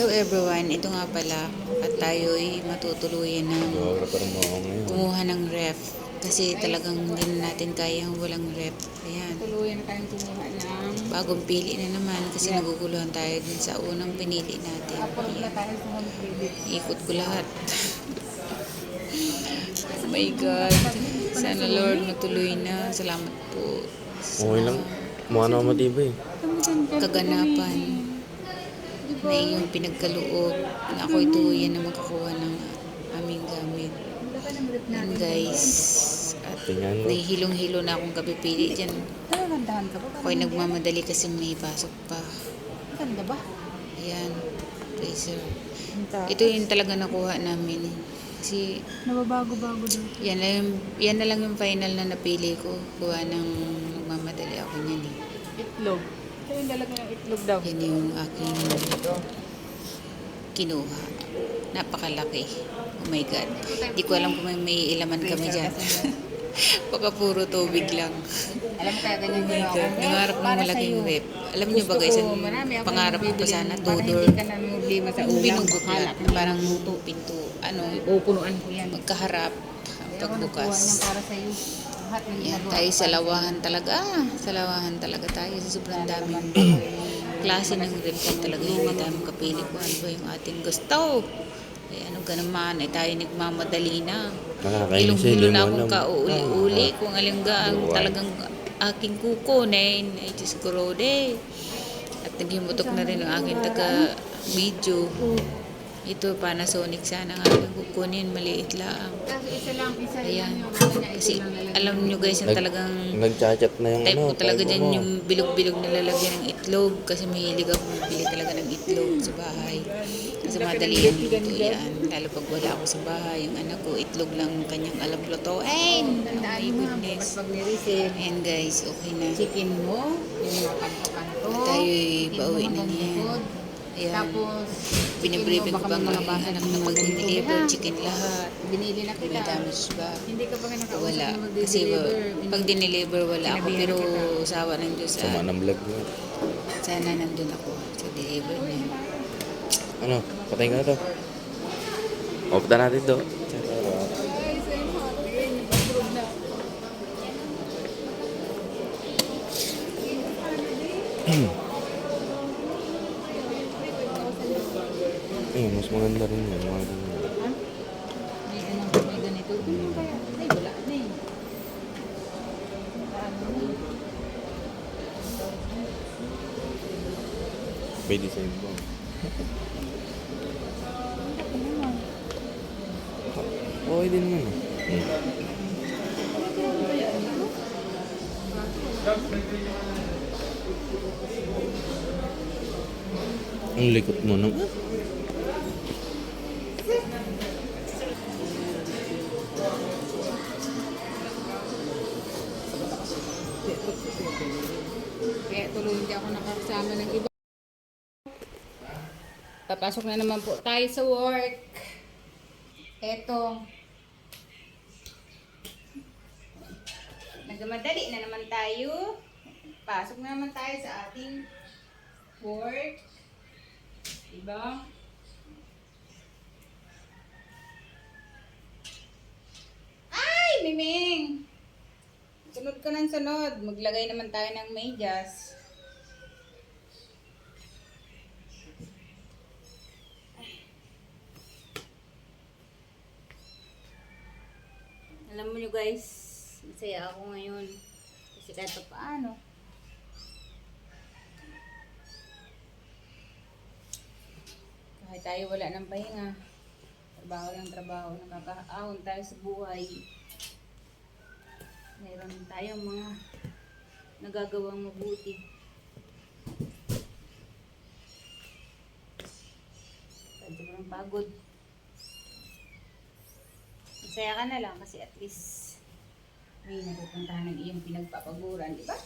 Hello everyone, ito nga pala at tayo'y matutuluyan ng kumuha ng ref kasi talagang hindi na natin kayang walang ref. Ayan, Tuluyan na tayong kumuha ng bagong pili na naman kasi naguguluhan tayo dun sa unang pinili natin. Ayan, ikot ko lahat. oh my God. Sana Lord matuloy na. Salamat po. sa Okay lang. Mukha na ako matibay. kaganapan na iyong pinagkaloob na ako'y tuluyan na makakuha ng aming gamit. Yan guys. At nahihilong-hilo na akong dyan. Nararamdaman ka ba? Ako'y nagmamadali kasi may pasok pa. Ganda ba? Ayan. Tracer. Ito yung talaga nakuha namin. Kasi Nababago-bago doon. yan, lang yung, yan na lang yung final na napili ko. Kuha ng nagmamadali ako niyan eh. Itlog. Ito yung dalaga ng itlog daw. Yan yung aking kinuha. Napakalaki. Oh my God. Di ko alam kung may, may ilaman kami dyan. Baka puro tubig lang. Alam mo kaya ganyan Oh my ginawa God. ko. Nangarap ng malaking rep. Alam niyo ba guys, ang pangarap ko sana, tudor. Hindi ka na. Parang pinto. Ano, Pupunuan ko yan. magkaharap. Kaya ako nagkuha niyan Pagbukas. para sa'yo. Lahat ng Yan, ginagawa tayo sa lawahan talaga. Sa lawahan talaga tayo. Sa sobrang daming klase ng rep talaga hindi tayo makapili kung ano ba yung ating gusto. Eh ano ka naman, eh tayo nagmamadali na. Ilong-hilo hindi na mo akong alam. kauli-uli kung alin ga ang talagang aking kukunin. Ay, Diyos ko, Rode. At naghimutok na rin ang aking taga-video. Ito, Panasonic sana ang aking kukunin. Maliit lang. Kasi isa lang, isa Ayan. lang yung ano niya, Kasi alam nyo guys, yung Nag- talagang Nagchat-chat na yung type ano. ko talaga dyan mo. yung bilog-bilog na lalagyan ng itlog kasi mahilig ako bumili talaga ng itlog sa bahay. Kasi madali yan luto yan. Lalo pag wala ako sa bahay, yung anak ko, itlog lang ang kanyang alam lutoin. Oh Tandaan my mo ha, bukas goodness. pag nireceive, Ayan guys, okay na. chicken mo, yung mga kanto-kanto. Tayo'y pauwi na likod. Ayan. Tapos, Binibriefing ko pa may mga anak na magdeliver, chicken lahat. binili na May kita. damage ba? Hindi ka pa nga nakausap Wala. na Kasi mag-deliver. wa- pag diniliver, wala ako. Sinabihan Pero sawa ng Diyos. Sama ah, ng vlog mo. Sana nandun ako sa deliver niya. Ano? Patayin ka na to. Off na natin to. Guys, I'm happy. Nag-approve na. Ayun, mas maganda rin yun. Mga ganyan. Ha? May ano, may ganito. Ano kaya? Ay, wala na eh. May design naman? Okay din naman. Hmm. Ang likot mo nung... ako nakasama ng iba. Papasok na naman po tayo sa work. Eto. Nagmadali na naman tayo. Pasok na naman tayo sa ating work. Diba? Ay, Miming! Sunod ka ng sunod. Maglagay naman tayo ng medyas. Alam mo nyo guys, masaya ako ngayon. Kasi kahit pa paano. Kahit tayo wala ng pahinga. Trabaho ng trabaho. Nakakaahon tayo sa buhay meron tayong mga nagagawang mabuti. Medyo parang pagod. Masaya ka na lang kasi at least may napupuntahan ng iyong pinagpapaguran, di ba?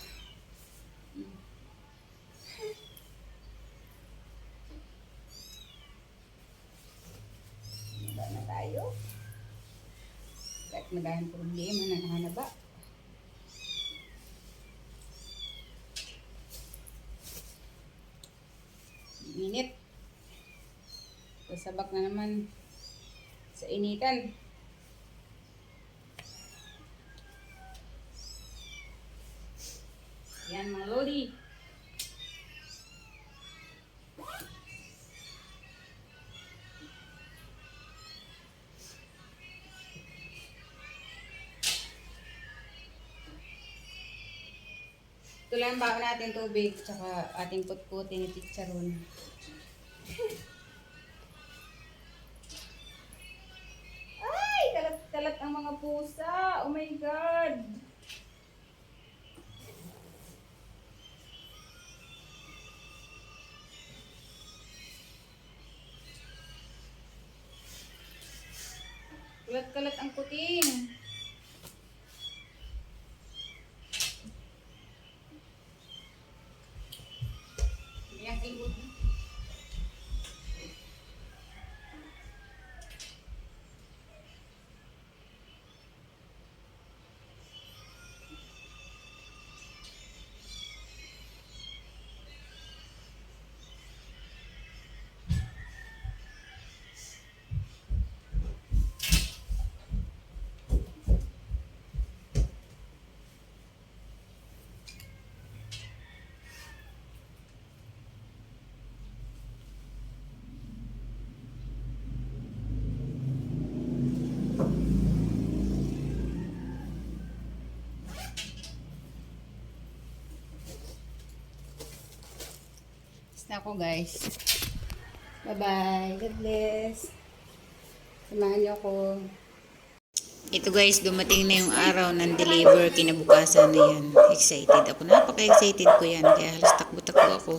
Mm. Handa na tayo. Kahit magahan problema na nahanaba. Minit. Sasabak na naman sa initan. Yan mga lodi. Ito lang baon natin tubig, tsaka ating putputin ni chicharon. Kalat-kalat ang puting. Basta ako guys. Bye-bye. God bless. Samahan niyo ako. Ito guys, dumating na yung araw ng deliver, kinabukasan na yan. Excited ako. Napaka-excited ko yan. Kaya halos takbo-takbo ako.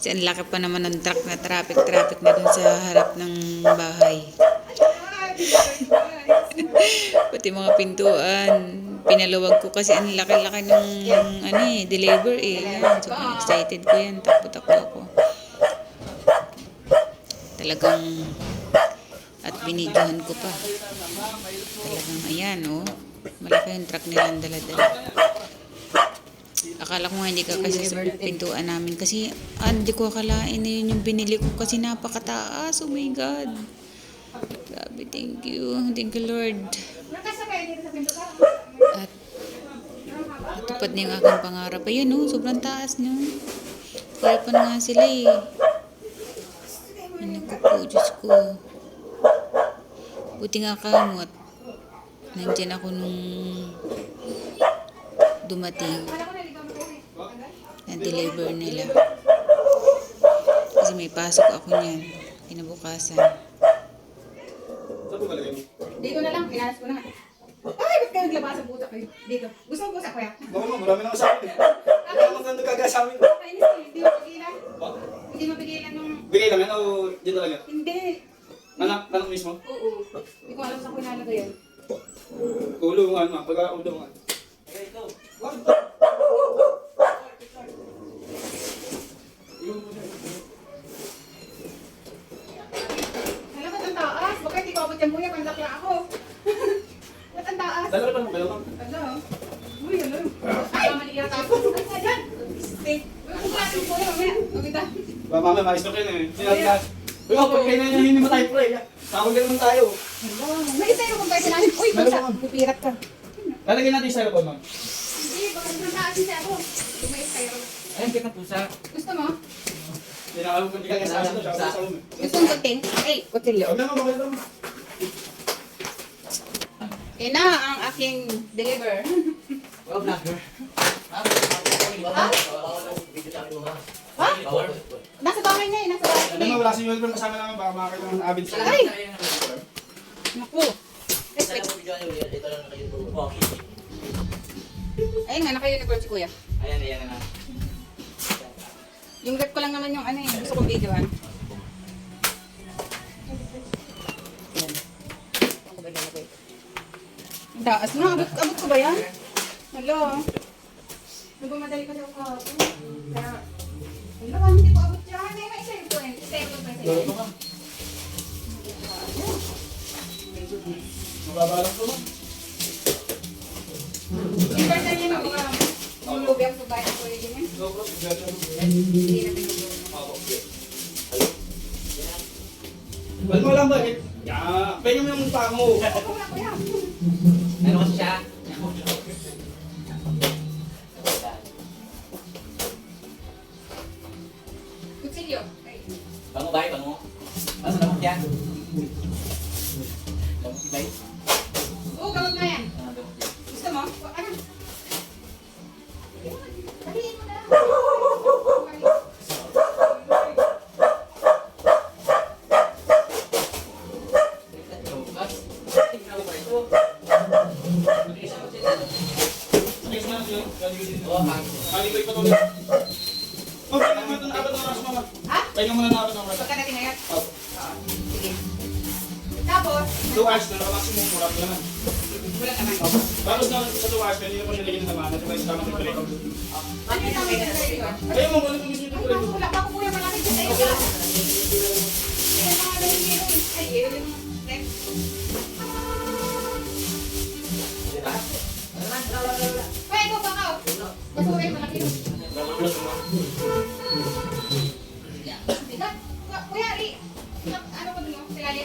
Kasi ang laki pa naman ng truck na traffic-traffic na dun sa harap ng bahay. Pati mga pintuan. Pinaluwag ko kasi ang laki-laki ng ano eh, deliver eh. Yan. Sobrang excited ko yan. Takbo-takbo ako. Talagang at binidyohan ko pa. Talagang ayan, oh. Malaki yung truck nilang dala-dala. Akala ko nga hindi ka kasi sa pintuan namin. Kasi ah, hindi ko akalain na yun yung binili ko kasi napakataas. Oh my God. Grabe, thank you. Thank you, Lord. At natupad na yung aking pangarap. Ayun, oh, sobrang taas nyo. Hirapan nga sila eh. Ano ko po, Diyos ko. Buti nga kamot. Nandyan ako nung dumating. Na-deliver nila. Kasi may pasok ako niyan. Kinabukasan. Dito na lang. Pinalas ko na. Ay, ba't kayo naglabas sa buta kayo? Dito. Oo, ma'am, marami na sa akin. Kaya naman nandun kagaya sa amin. Kainis eh. Hindi mo pigilan. Hindi mo pigilan nung... Bigay lang yan o dyan talaga? Hindi. Anak, anak mismo? Oo. Hindi ko alam sa kunalaga yan. Ulungan, ma'am. Pagka-ulungan. Alam mo, ang taas. Baka hindi ko abot yung buya kung nakla ako. Ba't ang taas? Dalawa pa naman kayo, ma'am. Ano? Uy, ano? Ay, mali yata ako. Ay, ayan. Steak. Uy, kung klase mo buya, mamaya. Mamita. Ba, mama, maayos na kayo na eh. Sinabi ka. Uy, ma'am, pag kayo na hindi mo tayo pre. Tawag naman tayo. May tayo kung tayo sinahin. Uy, ka. Pupirat ka. Lalagyan natin yung styrofoam, ma'am. Hindi, baka ang taas siya ako. Tumayos kayo. Ayun, kita pusa. Gusto mo? Hindi hindi kaya sa akin. Siya sa akin. Gusto mo kuting? Ay, kutilyo. Huwag na, ma'am. Okay lang. Yan na ang aking deliver. Ha? Nasa bahay na eh, nasa bahay Ano, na ma'am, wala si Wilbur kasama namin. Baka makakita ng avid eh. sa Ay! Naku. Respect. Ayun nga, naka-unicorn si kuya. Ayan, ayan na. Yung rep ko lang naman yung ano eh, gusto kong videoan. Yan. Ako ba ilalagay? Ang taas na, abot, abot ko ba yan? Hello? Nagmamadali kasi ako kahapon. Kaya, wala ba, hindi ko abot yan. May may sa'yo po eh. Mababalak ko, ma'am. Yung person niya mga mga lubi ang subay ako eh. ganyan. No problem. Hindi na Wala mo lang ba? Ya, pahinga mo yung mukha mo. Na siya? Kutsilyo. Bango ba? Bango? Ano sa lamok yan? Lamok ba? Oo, gamot na yan. Ano lamok yan? Gusto mo? Ano? Daliin mo na. Oo, hangin. Kali ko ipatuloy. Oh, mo ito na apat na oras, mama. Pahinga mo na na apat na oras. Pagkadating ngayon? Oo. Sige. Tapos, Two hours na, maximum mura ko naman. wala naman. Tapos na sa two hours, kanina pa siya lagyan ng naman. At saka isama ng tuloy. Ano yung tama yung dito? Ayaw mo, ano nyo Ay, tuloy? wala pa ako kuya, malaki sa tayo. Ay, mga dahil meron. Ay, yun yung... Kaya ikaw baka. Basta kayo malaki yun. Bigat.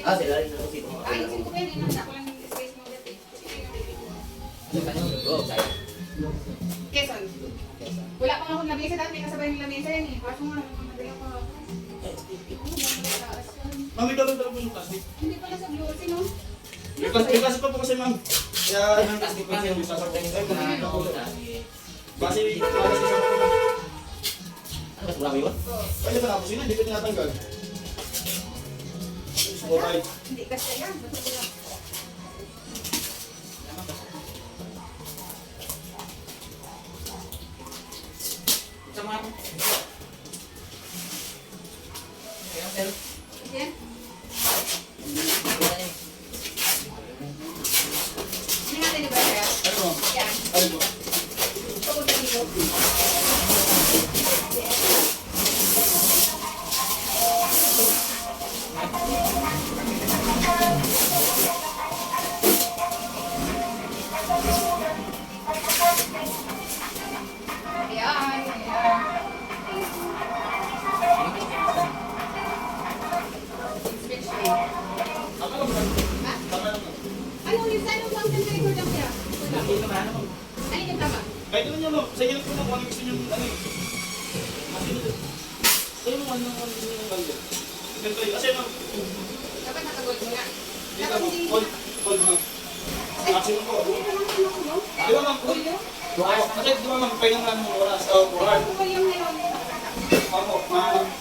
Ah, sila rin ako sito. Ayusin ko pa yan. Inanda ko lang yung space mo dati. Sige, yung baby ko. Oo, sayo. Quezon. Wala pa akong lamesa dati. May kasabay ng lamesa yan eh. Kaso nga, madali ako. Mami, gawin talaga po yung plastic. Hindi pala sa glossy, no? May plastic, plastic pa po kasi, ma'am. Kaya, yung plastic pa siya yung sasabay. Ay, Ano, ako. Base, base sa Ano ba, sumula mo yun? Pwede ba yun? Hindi ko tinatanggal. Okay. Hindi kasi yan. Basta ko lang. Ganito eh. Kasi, ma'am, Dapat nakagold mo nga. po, hindi hold, hold, ma'am. Maximum lang mo. Di ba, ma'am? Gold kasi di ba, ma'am, pahinga nga ng oras. Oras. Ano ba yung? Ako,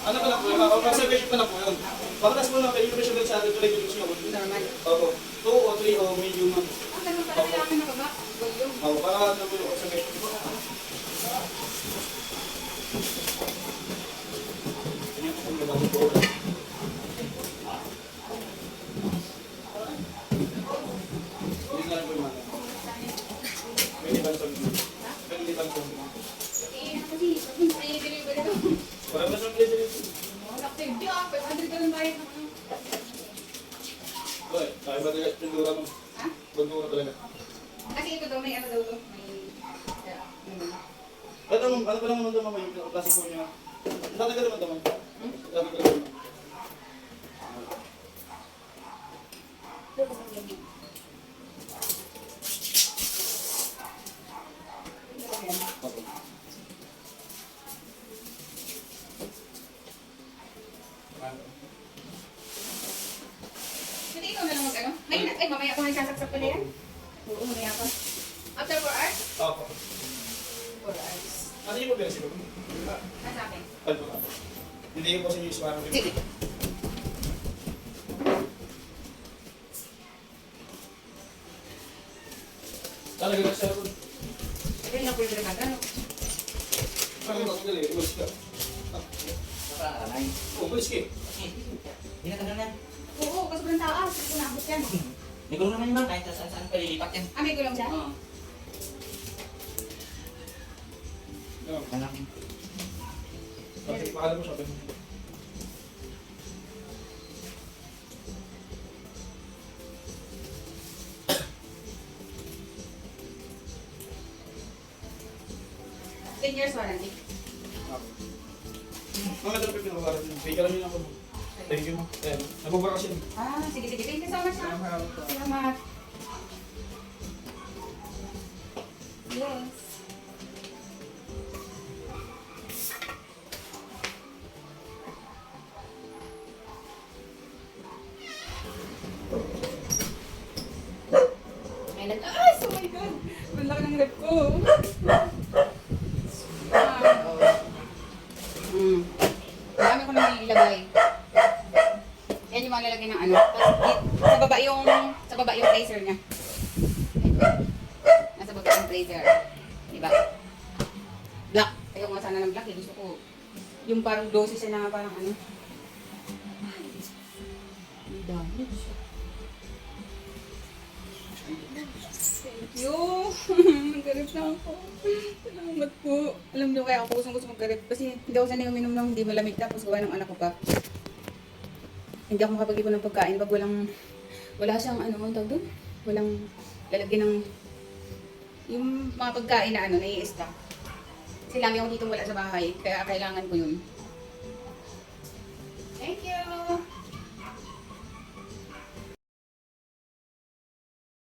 ano pa lang po, ma'am, observation pa lang po yun. Pagkatas mo na, pwede ko siya sa atin, tuloy ko gusto nyo. Normal. Opo. Two o three o medium, ma'am. Ah, ganun pala kailangan nakaba. Gold yun. Oo, para ano po yung observation. Ganyan po kung gabago po. Hindi nga lang po yung mga. Pwede ba sa Pwede ba sa Eh, ano kasi, ay, delivery daw. Parang nasa plate dito. Wala ko yung ah, 500 ka lang bayad ng ano. Oy, tayo ba talaga tindura mo? Ha? Tindura talaga. Kasi ito daw, may ano daw to. May... kaya, ano. At ano, ano pa naman naman yung plastic po niya? Tatagal naman naman. Tatagal naman. Hindi Talaga ba sa roon? Kaya nga pwede naman, ano? Parang mas dali, umalis ka. Nakakanay. Oh, Oo, umalis ka. Hinatagal na. Oo, kasi ko ng taas. Hindi ko ah, naabot yan. May gulong naman yung kahit saan saan palilipat yan. Ah, may gulong dyan? Oo. Malaki. Kasi pakala mo sabi. 10 years warranty. Mga dapat pinawaratin. Bigyan lang yun ako. Thank you. Eh, nabubura kasi. Ah, sige, sige. Thank you so much. Salamat. Yes. Ay, nag- Ay, oh my God! Ang laki ng lip ko. Thank you. Magkarip na ako. Salamat po. Alam niyo kaya ako kusang gusto magkarip. Kasi hindi ako sanay uminom ng hindi malamig tapos gawa ng anak ko pa. Hindi ako makapag-ipon ng pagkain pag walang, wala siyang ano, tawag doon? Walang lalagyan ng yung mga pagkain na ano, nai-stock. Kasi lagi ako dito wala sa bahay, kaya kailangan ko yun. Thank you!